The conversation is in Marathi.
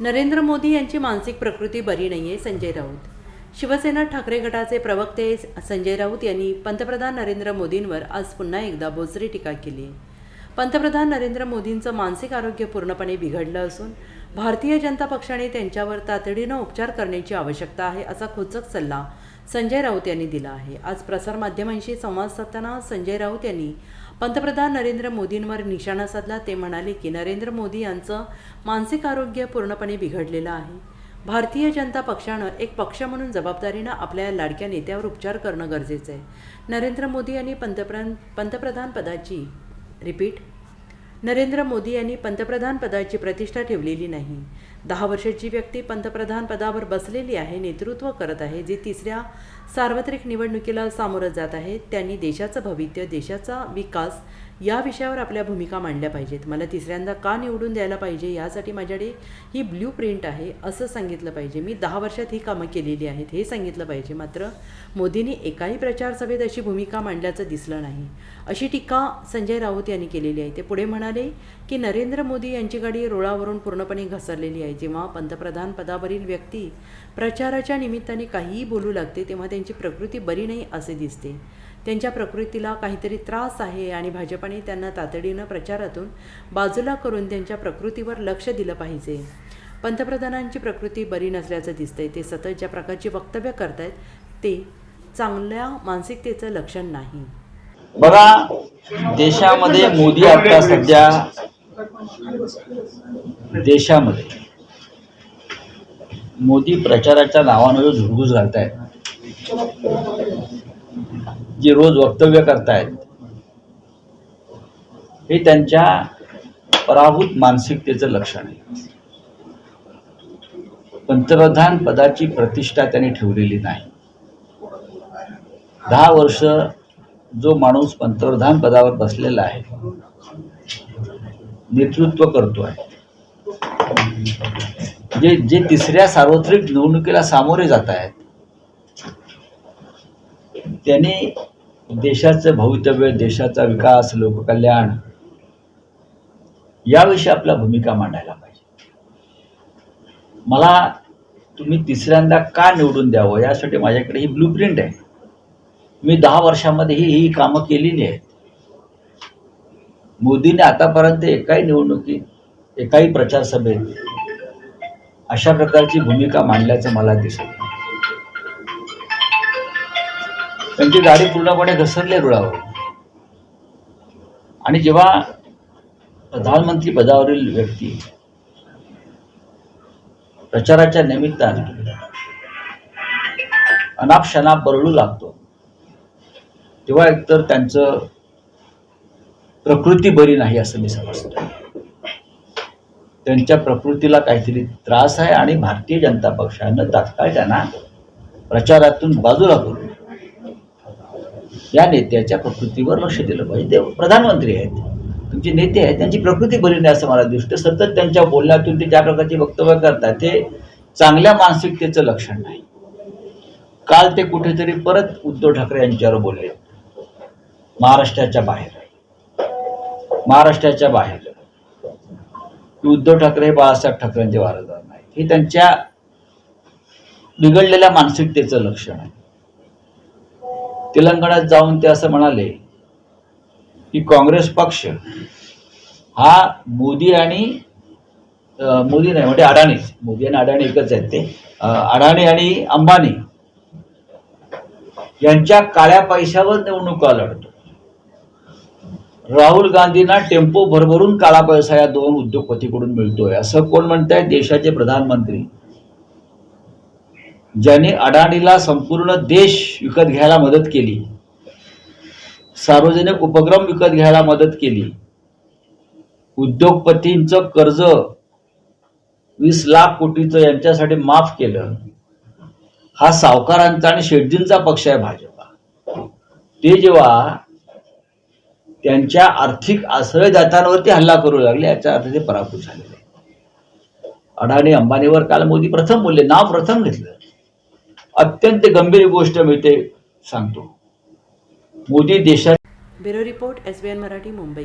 नरेंद्र मोदी यांची मानसिक प्रकृती बरी नाही आहे संजय राऊत. शिवसेना ठाकरे गटाचे प्रवक्ते संजय राऊत यांनी पंतप्रधान नरेंद्र मोदींवर आज पुन्हा एकदा बोचरी टीका केली. आहे पंतप्रधान नरेंद्र मोदींचं मानसिक आरोग्य पूर्णपणे बिघडलं असून भारतीय जनता पक्षाने त्यांच्यावर तातडीनं उपचार करण्याची आवश्यकता आहे असा खोचक सल्ला संजय राऊत यांनी दिला आहे. आज प्रसारमाध्यमांशी संवाद साधताना संजय राऊत यांनी पंतप्रधान नरेंद्र मोदींवर निशाणा साधला. ते म्हणाले की नरेंद्र मोदी यांचं मानसिक आरोग्य पूर्णपणे बिघडलेलं आहे. भारतीय जनता पक्षानं एक पक्ष म्हणून जबाबदारीनं आपल्या या लाडक्या नेत्यावर उपचार करणं गरजेचं आहे. नरेंद्र मोदी यांनी पंतप्रधान पंतप्रधान पदाची रिपीट नरेंद्र मोदी यांनी पंतप्रधान पदाची प्रतिष्ठा ठेवलेली नाही. दहा वर्षाची व्यक्ती पंतप्रधान पदावर बसलेली आहे नेतृत्व करत आहे जी तिसऱ्या सार्वत्रिक निवडणुकीला सामोरं जात आहे त्यांनी देशाचं भवित्य देशाचा विकास या विषयावर आपल्या भूमिका मांडल्या पाहिजेत. मला तिसऱ्यांदा का निवडून द्यायला पाहिजे यासाठी माझ्याकडे ही ब्ल्यू प्रिंट आहे असं सांगितलं पाहिजे. मी दहा वर्षात ही कामं केलेली आहेत हे सांगितलं पाहिजे. मात्र मोदींनी एकाही प्रचार सभेत अशी भूमिका मांडल्याचं दिसलं नाही. अशी टीका संजय राऊत यांनी केलेली आहे. ते पुढे म्हणाले की नरेंद्र मोदी यांची गाडी रुळावरून पूर्णपणे घसरलेली आहे. जेव्हा पंतप्रधान पदावरील व्यक्ती प्रचाराच्या निमित्ताने काहीही बोलू लागते तेव्हा त्यांची प्रकृती बरी नाही असे दिसते. त्यांच्या प्रकृतीला काहीतरी त्रास आहे आणि भाजपाने त्यांना तातडीनं प्रचारातून बाजूला करून त्यांच्या प्रकृतीवर लक्ष दिलं पाहिजे. पंतप्रधानांची प्रकृती बरी नसल्याचं दिसतंय. ते सतत ज्या प्रकारची वक्तव्य करतायत ते चांगल्या मानसिकतेचं लक्षण नाही. बघा देशामध्ये मोदी आता सध्या देशामध्ये मोदी प्रचाराच्या नावानं झुरगूस घालतायत जे रोज वक्तव्य करतायत हे त्यांच्या पराभूत मानसिकतेचं लक्षण आहे. पंतप्रधान पदाची प्रतिष्ठा त्यांनी ठेवलेली नाही. दहा वर्ष जो माणूस पंतप्रधान पदावर बसलेला आहे नेतृत्व करतो आहे. जे जे तिसऱ्या सार्वत्रिक निवडणुकीला सामोरे जात आहेत त्याने देशाचं भवितव्य देशाचा विकास लोककल्याण याविषयी आपला भूमिका मांडायला पाहिजे. मला तुम्ही तिसऱ्यांदा का निवडून द्यावं यासाठी माझ्याकडे ही ब्लू प्रिंट आहे. मी दहा वर्षामध्ये ही ही कामं केलेली आहेत. मोदीने आतापर्यंत एकाही निवडणुकीत एकाही प्रचार सभेत अशा प्रकारची भूमिका मांडल्याचं मला दिसत त्यांची गाडी पूर्णपणे घसरली रुळावर. आणि जेव्हा प्रधानमंत्री पदावरील व्यक्ती प्रचाराच्या निमित्ताने अनाप शनाप बरळू लागतो तेव्हा एकतर त्यांचं प्रकृती बरी नाही असं मी समजतो त्यांच्या प्रकृतीला काहीतरी त्रास आहे आणि भारतीय जनता पक्षानं तात्काळ त्यांना प्रचारातून बाजूला करून या नेत्याच्या प्रकृतीवर लक्ष दिलं पाहिजे. ते प्रधानमंत्री आहेत. तुमचे नेते आहेत त्यांची प्रकृती बरी नाही असं मला दिसतं. सतत त्यांच्या बोलण्यातून ते ज्या प्रकारची वक्तव्य करतात ते चांगल्या मानसिकतेचं लक्षण नाही. काल ते कुठेतरी परत उद्धव ठाकरे यांच्यावर बोलले. महाराष्ट्राच्या बाहेर. महाराष्ट्राच्या बाहेर. की उद्धव ठाकरे हे बाळासाहेब ठाकरेंचे वारसदार नाही हे त्यांच्या बिघडलेल्या मानसिकतेचं लक्षण आहे. तेलंगणात जाऊन ते असं म्हणाले की काँग्रेस पक्ष हा मोदी आणि मोदी नाही म्हणजे अडाणीच मोदी आणि अडाणी एकच आहेत ते. अडाणी आणि अंबानी यांच्या काळ्या पैशावर निवडणुका लढतो. राहुल गांधींना टेम्पो भरभरून काळा पैसा या दोन उद्योगपतीकडून मिळतोय. असं कोण म्हणताय? देशाचे प्रधानमंत्री ज्याने अडाणीला संपूर्ण देश विकत घ्यायला मदत केली. सार्वजनिक उपक्रम विकत घ्यायला मदत केली. उद्योगपतींचं कर्ज वीस लाख कोटीचं यांच्यासाठी माफ केलं. हा सावकारांचा आणि शेटजींचा पक्ष आहे भाजपा. ते जेव्हा त्यांच्या आर्थिक आश्रयदात्यांवरती हल्ला करू लागले याचा अर्थ ते पराभूत झालेले. अडाणी अंबानीवर काल मोदी प्रथम बोलले नाव प्रथम घेतलं. अत्यंत गंभीर गोष्ट मी ते सांगतो. मोदी देशात bureau report S B N Marathi Mumbai.